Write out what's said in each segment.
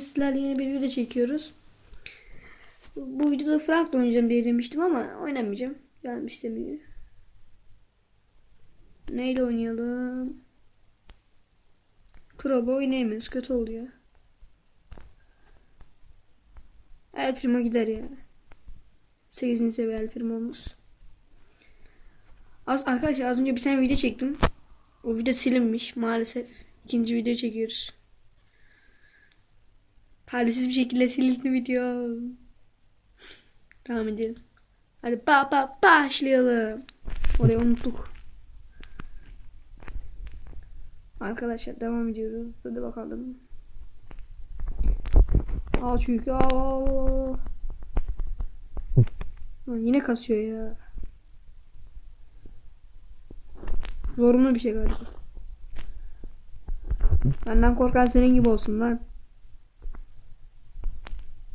sizlerle yeni bir video çekiyoruz. Bu videoda Frank'la oynayacağım diye demiştim ama oynamayacağım. Canım istemiyor. Neyle oynayalım? Kral'la oynayamıyoruz. Kötü oluyor. El Primo gider ya. 8. seviye El Primo'muz. Az, arkadaşlar az önce bir tane video çektim. O video silinmiş maalesef. İkinci video çekiyoruz. Talihsiz bir şekilde silindi video. Devam edelim. Hadi ba ba başlayalım. Orayı unuttuk. Arkadaşlar devam ediyoruz. Hadi bakalım. Al çünkü al al. yine kasıyor ya. Zorunlu bir şey galiba. Benden korkan senin gibi olsun lan.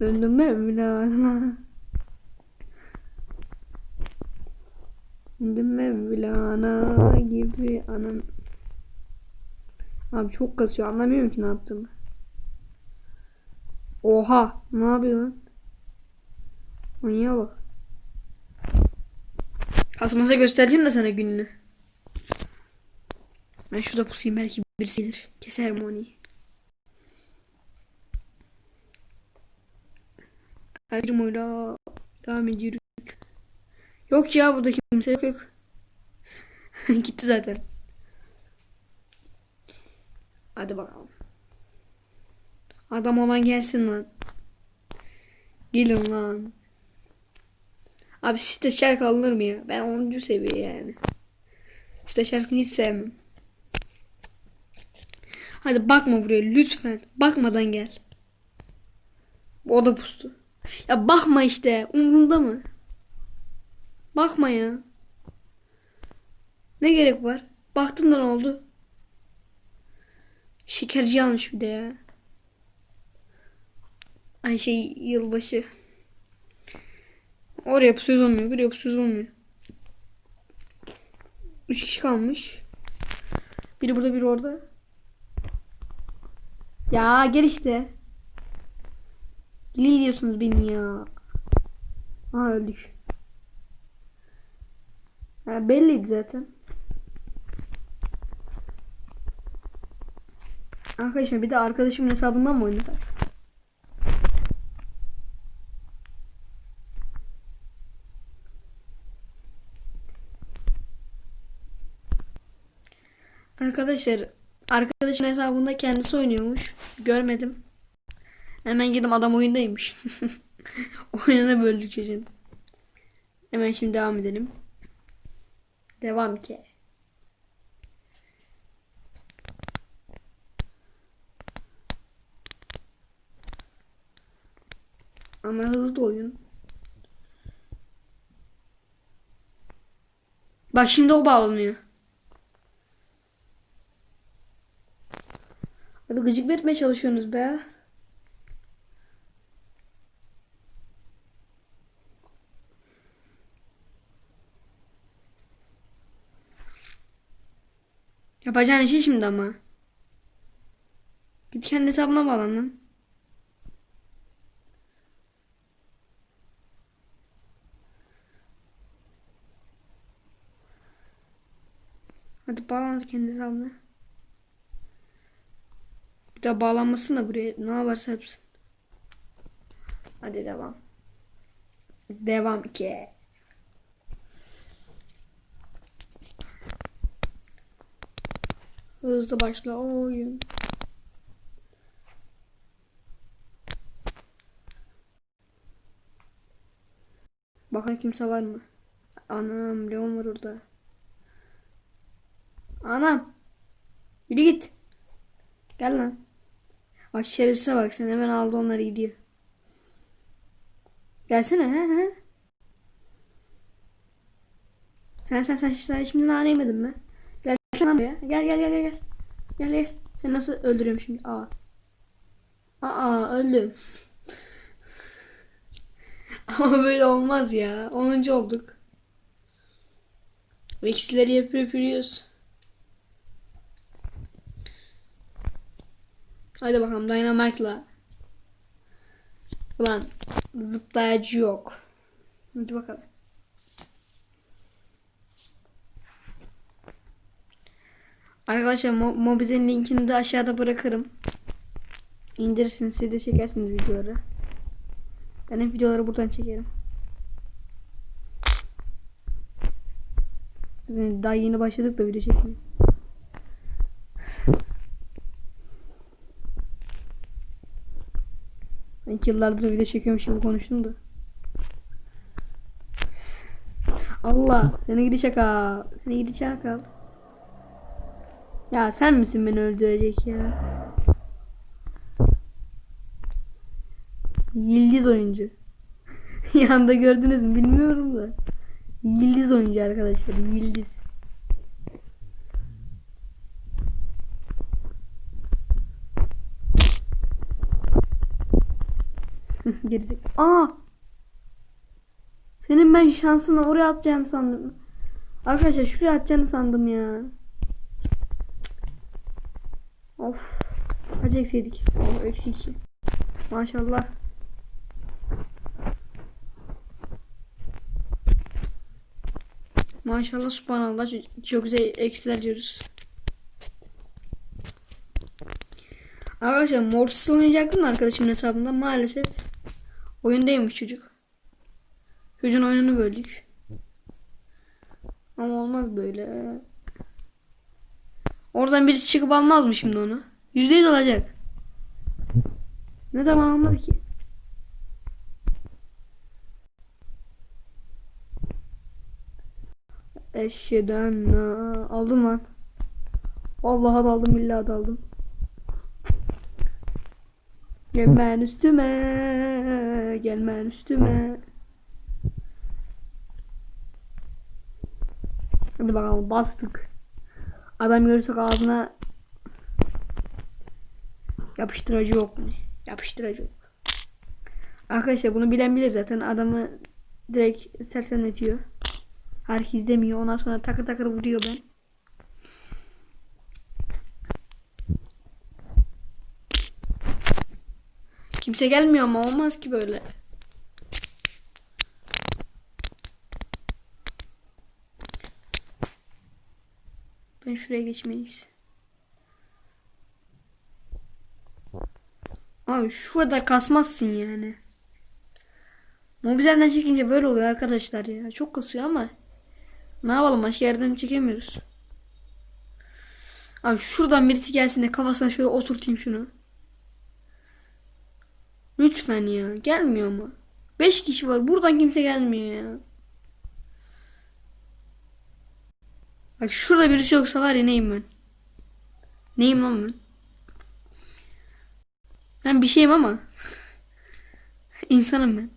Döndüm mü Mevlana? Döndüm Mevlana gibi anam. Abi çok kasıyor anlamıyorum ki ne yaptığımı. Oha ne yapıyorsun? Manyağa bak. Kasmasa göstereceğim de sana gününü. Ben şurada pusayım belki birisi gelir. Keserim onu. Her oyla devam ediyoruz. Yok ya burada kimse yok yok. Gitti zaten. Hadi bakalım. Adam olan gelsin lan. Gelin lan. Abi site şarkı alınır mı ya? Ben 10. seviye yani. İşte şarkıyı hiç sevmem. Hadi bakma buraya lütfen. Bakmadan gel. O da pustu. Ya bakma işte. Umrunda mı? Bakma ya. Ne gerek var? Baktın da ne oldu? Şekerci almış bir de ya. Ay şey yılbaşı. Oraya pusuyoruz olmuyor. Buraya pusuyoruz olmuyor. Üç kişi kalmış. Biri burada biri orada. Ya gel işte. Deli diyorsunuz beni ya. Aha öldük. Ha, belliydi zaten. Arkadaşlar bir de arkadaşımın hesabından mı oynadılar? Arkadaşlar arkadaşın hesabında kendisi oynuyormuş. Görmedim. Hemen girdim adam oyundaymış. Oyununa böldük çocuğun. Hemen şimdi devam edelim. Devam ki. Ama hızlı oyun. Bak şimdi o bağlanıyor. Abi gıcık vermeye çalışıyorsunuz be. Yapacağın işi şimdi ama. Git kendi hesabına bağlan lan. Hadi bağlan kendi hesabına. Bir daha bağlanmasın da buraya ne yaparsa yapsın. Hadi devam. Devam ki. Hızlı başla oyun. Bakın kimse var mı? Anam Leon var orada. Anam. Yürü git. Gel lan. Bak şerefsize bak sen hemen aldı onları gidiyor. Gelsene he he. Sen sen sen, sen şimdi yemedin mi? Buraya. Gel gel gel gel gel. Gel gel. Sen nasıl öldürüyorum şimdi? Aa. Aa öldüm. Ama böyle olmaz ya. 10. olduk. Eksileri yapıyor yapıyoruz. Hadi bakalım Dynamite'la. Ulan zıplayıcı yok. Hadi bakalım. Arkadaşlar Mo- Mobizen linkini de aşağıda bırakırım. İndirirsiniz siz de çekersiniz videoları. Ben hep videoları buradan çekerim. Daha yeni başladık da video çekmeye. Ben yıllardır video çekiyormuş gibi konuştum da. Allah seni gidi şaka. Seni gidi şaka. Ya sen misin beni öldürecek ya? Yıldız oyuncu. Yanda gördünüz mü bilmiyorum da. Yıldız oyuncu arkadaşlar. Yıldız. Gerizek. Aa! Senin ben şansını oraya atacağını sandım. Arkadaşlar şuraya atacağını sandım ya. Acı eksiydik. Oh, eksi iki. Maşallah. Maşallah subhanallah çok, güzel eksiler diyoruz. Arkadaşlar Mortis'te oynayacaktım da arkadaşımın hesabında maalesef oyundaymış çocuk. Çocuğun oyununu böldük. Ama olmaz böyle. Oradan birisi çıkıp almaz mı şimdi onu? Yüzde yüz alacak. Ne zaman almadı ki? Eşheden aldım lan. Vallahi da aldım billahi da aldım. Gelmen üstüme, gelmen üstüme. Hadi bakalım bastık. Adam görürsek ağzına yapıştırıcı yok mu? Yapıştırıcı yok. Arkadaşlar bunu bilen bilir zaten adamı direkt sersemletiyor. Hareket demiyor. Ondan sonra takır takır vuruyor ben. Kimse gelmiyor ama olmaz ki böyle. Ben şuraya geçmeliyiz. Abi şu kadar kasmazsın yani. Mobizelden çekince böyle oluyor arkadaşlar ya. Çok kasıyor ama ne yapalım başka yerden çekemiyoruz. Abi şuradan birisi gelsin de kafasına şöyle oturtayım şunu. Lütfen ya. Gelmiyor mu? 5 kişi var. Buradan kimse gelmiyor ya. Bak şurada birisi yoksa var ya neyim ben? Neyim lan ben? Ben bir şeyim ama. İnsanım ben.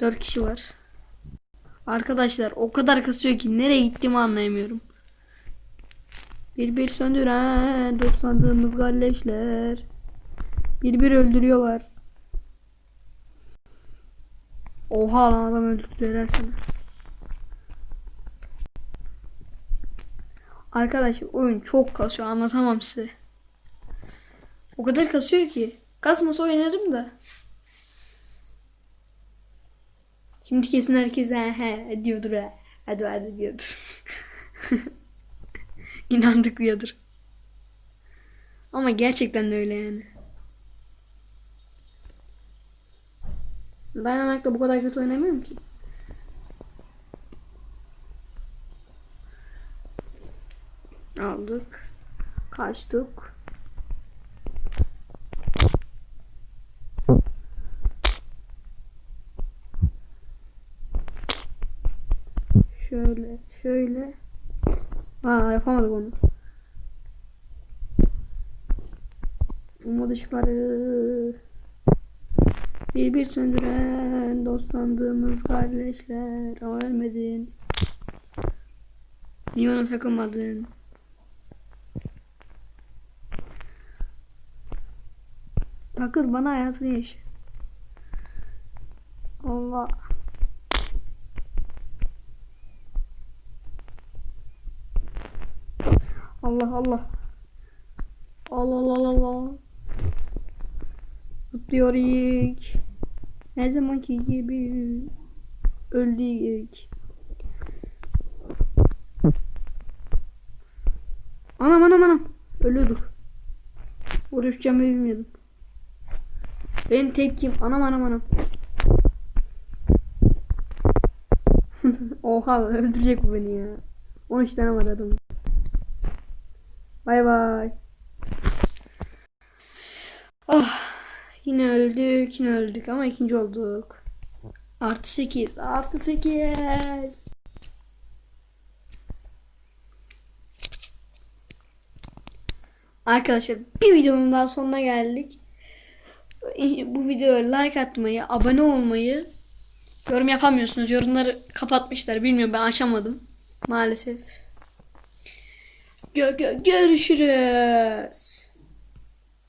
Dört kişi var. Arkadaşlar o kadar kasıyor ki nereye gittiğimi anlayamıyorum. Bir bir söndüren dost sandığımız galleşler. Bir bir öldürüyorlar. Oha lan adam öldürdüler sana. Arkadaşlar oyun çok kasıyor anlatamam size. O kadar kasıyor ki. Kasmasa oynarım da. Şimdi kesin herkes he he diyordur he. Hadi hadi diyordur. İnandık diyordur. Ama gerçekten de öyle yani. Dynamite'da bu kadar kötü oynamıyorum ki. Aldık. Kaçtık. Şöyle, şöyle. Ha yapamadık onu. Umut ışıkları. Bir bir söndüren dost sandığımız kardeşler ama ölmedin. Niye ona takılmadın? Takıl bana hayatını yaşa. Allah. Allah Allah. Allah Allah Allah. Zıplıyor ilk. Her zamanki gibi. Öldü ilk. Anam anam anam. Ölüyorduk. Uğraşacağımı bilmiyordum. Benim tepkim anam anam anam. Oha öldürecek bu beni ya. 13 tane var adam. Bay bay. Ah yine öldük yine öldük ama ikinci olduk. Artı 8 artı 8. Arkadaşlar bir videonun daha sonuna geldik. Bu videoya like atmayı, abone olmayı, yorum yapamıyorsunuz. Yorumları kapatmışlar. Bilmiyorum ben açamadım. Maalesef. Gö- gö- görüşürüz.